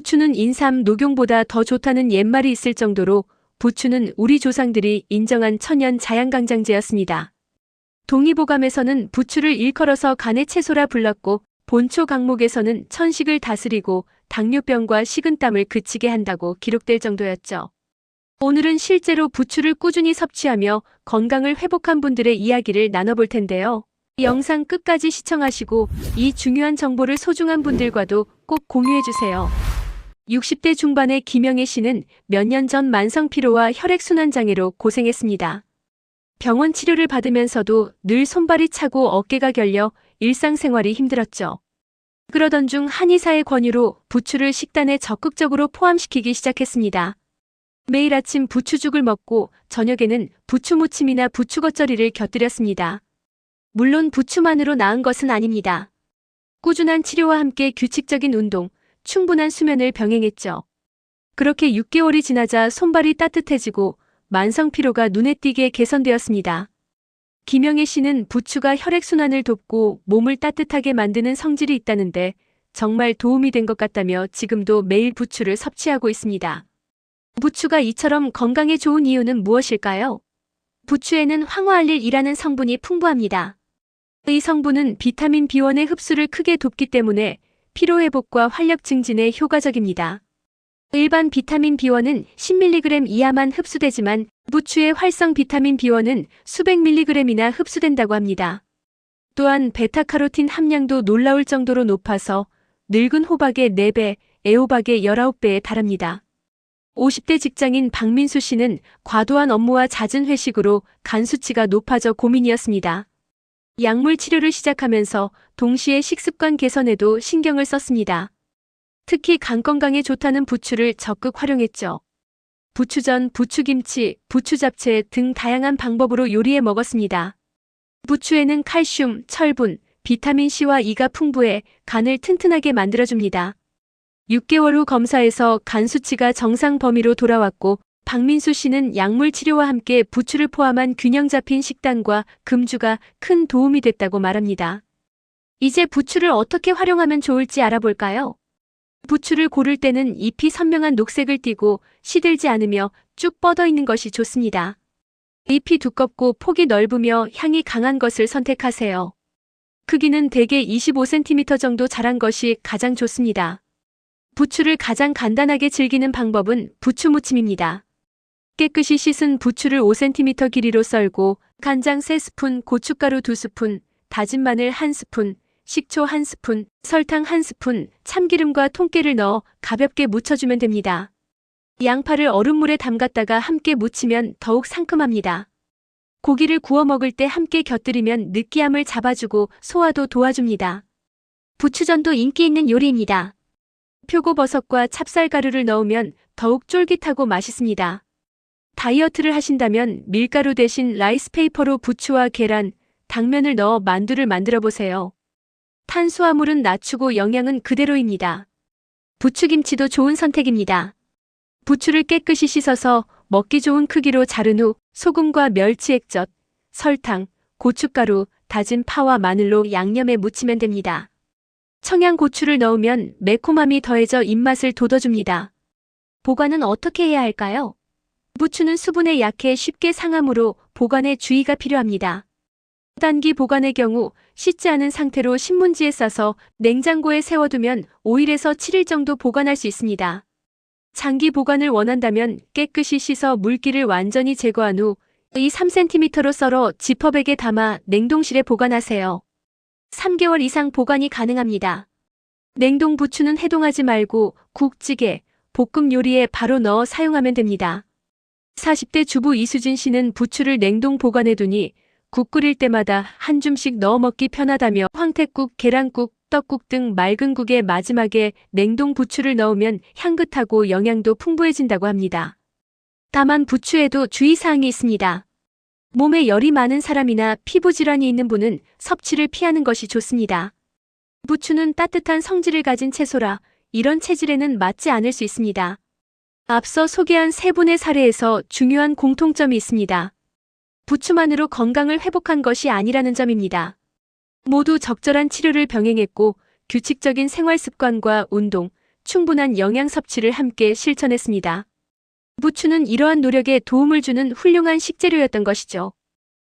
부추는 인삼, 녹용보다 더 좋다는 옛말이 있을 정도로 부추는 우리 조상들이 인정한 천연 자양강장제였습니다. 동의보감에서는 부추를 일컬어서 간의 채소라 불렀고 본초 강목에서는 천식을 다스리고 당뇨병과 식은땀을 그치게 한다고 기록될 정도였죠. 오늘은 실제로 부추를 꾸준히 섭취하며 건강을 회복한 분들의 이야기를 나눠볼 텐데요. 영상 끝까지 시청하시고 이 중요한 정보를 소중한 분들과도 꼭 공유해주세요. 60대 중반의 김영애 씨는 몇 년 전 만성 피로와 혈액순환 장애로 고생했습니다. 병원 치료를 받으면서도 늘 손발이 차고 어깨가 결려 일상생활이 힘들었죠. 그러던 중 한의사의 권유로 부추를 식단에 적극적으로 포함시키기 시작했습니다. 매일 아침 부추죽을 먹고 저녁에는 부추무침이나 부추겉절이를 곁들였습니다. 물론 부추만으로 나은 것은 아닙니다. 꾸준한 치료와 함께 규칙적인 운동, 충분한 수면을 병행했죠. 그렇게 6개월이 지나자 손발이 따뜻해지고 만성 피로가 눈에 띄게 개선되었습니다. 김영애 씨는 부추가 혈액순환을 돕고 몸을 따뜻하게 만드는 성질이 있다는데 정말 도움이 된 것 같다며 지금도 매일 부추를 섭취하고 있습니다. 부추가 이처럼 건강에 좋은 이유는 무엇일까요? 부추에는 황화알릴이라는 성분이 풍부합니다. 이 성분은 비타민 B1의 흡수를 크게 돕기 때문에 피로회복과 활력 증진에 효과적입니다. 일반 비타민 B1은 10mg 이하만 흡수되지만 부추의 활성 비타민 B1은 수백 mg이나 흡수된다고 합니다. 또한 베타카로틴 함량도 놀라울 정도로 높아서 늙은 호박의 4배, 애호박의 19배에 달합니다. 50대 직장인 박민수 씨는 과도한 업무와 잦은 회식으로 간 수치가 높아져 고민이었습니다. 약물 치료를 시작하면서 동시에 식습관 개선에도 신경을 썼습니다. 특히 간 건강에 좋다는 부추를 적극 활용했죠. 부추전, 부추김치, 부추잡채 등 다양한 방법으로 요리해 먹었습니다. 부추에는 칼슘, 철분, 비타민C와 E가 풍부해 간을 튼튼하게 만들어줍니다. 6개월 후 검사에서 간 수치가 정상 범위로 돌아왔고 박민수 씨는 약물 치료와 함께 부추를 포함한 균형 잡힌 식단과 금주가 큰 도움이 됐다고 말합니다. 이제 부추를 어떻게 활용하면 좋을지 알아볼까요? 부추를 고를 때는 잎이 선명한 녹색을 띠고 시들지 않으며 쭉 뻗어 있는 것이 좋습니다. 잎이 두껍고 폭이 넓으며 향이 강한 것을 선택하세요. 크기는 대개 25cm 정도 자란 것이 가장 좋습니다. 부추를 가장 간단하게 즐기는 방법은 부추무침입니다. 깨끗이 씻은 부추를 5cm 길이로 썰고 간장 3스푼, 고춧가루 2스푼, 다진 마늘 1스푼, 식초 1스푼, 설탕 1스푼, 참기름과 통깨를 넣어 가볍게 무쳐주면 됩니다. 양파를 얼음물에 담갔다가 함께 무치면 더욱 상큼합니다. 고기를 구워 먹을 때 함께 곁들이면 느끼함을 잡아주고 소화도 도와줍니다. 부추전도 인기 있는 요리입니다. 표고버섯과 찹쌀가루를 넣으면 더욱 쫄깃하고 맛있습니다. 다이어트를 하신다면 밀가루 대신 라이스페이퍼로 부추와 계란, 당면을 넣어 만두를 만들어 보세요. 탄수화물은 낮추고 영양은 그대로입니다. 부추김치도 좋은 선택입니다. 부추를 깨끗이 씻어서 먹기 좋은 크기로 자른 후 소금과 멸치 액젓, 설탕, 고춧가루, 다진 파와 마늘로 양념에 무치면 됩니다. 청양고추를 넣으면 매콤함이 더해져 입맛을 돋워줍니다. 보관은 어떻게 해야 할까요? 부추는 수분에 약해 쉽게 상하므로 보관에 주의가 필요합니다. 단기 보관의 경우 씻지 않은 상태로 신문지에 싸서 냉장고에 세워두면 5일에서 7일 정도 보관할 수 있습니다. 장기 보관을 원한다면 깨끗이 씻어 물기를 완전히 제거한 후이 3cm로 썰어 지퍼백에 담아 냉동실에 보관하세요. 3개월 이상 보관이 가능합니다. 냉동 부추는 해동하지 말고 국찌개, 볶음 요리에 바로 넣어 사용하면 됩니다. 40대 주부 이수진 씨는 부추를 냉동 보관해 두니 국 끓일 때마다 한 줌씩 넣어 먹기 편하다며 황태국, 계란국, 떡국 등 맑은 국에 마지막에 냉동 부추를 넣으면 향긋하고 영양도 풍부해진다고 합니다. 다만 부추에도 주의사항이 있습니다. 몸에 열이 많은 사람이나 피부 질환이 있는 분은 섭취를 피하는 것이 좋습니다. 부추는 따뜻한 성질을 가진 채소라 이런 체질에는 맞지 않을 수 있습니다. 앞서 소개한 세 분의 사례에서 중요한 공통점이 있습니다. 부추만으로 건강을 회복한 것이 아니라는 점입니다. 모두 적절한 치료를 병행했고 규칙적인 생활 습관과 운동, 충분한 영양 섭취를 함께 실천했습니다. 부추는 이러한 노력에 도움을 주는 훌륭한 식재료였던 것이죠.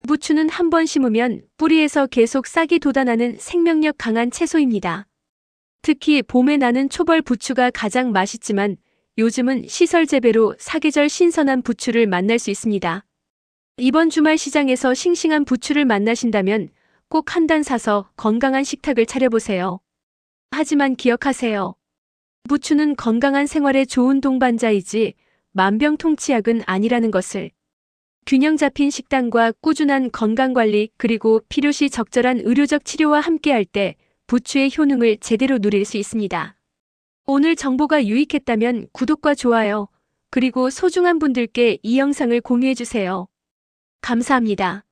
부추는 한 번 심으면 뿌리에서 계속 싹이 돋아나는 생명력 강한 채소입니다. 특히 봄에 나는 초벌 부추가 가장 맛있지만 요즘은 시설 재배로 사계절 신선한 부추를 만날 수 있습니다. 이번 주말 시장에서 싱싱한 부추를 만나신다면 꼭 한 단 사서 건강한 식탁을 차려보세요. 하지만 기억하세요. 부추는 건강한 생활에 좋은 동반자이지 만병통치약은 아니라는 것을. 균형 잡힌 식단과 꾸준한 건강관리 그리고 필요시 적절한 의료적 치료와 함께할 때 부추의 효능을 제대로 누릴 수 있습니다. 오늘 정보가 유익했다면 구독과 좋아요, 그리고 소중한 분들께 이 영상을 공유해주세요. 감사합니다.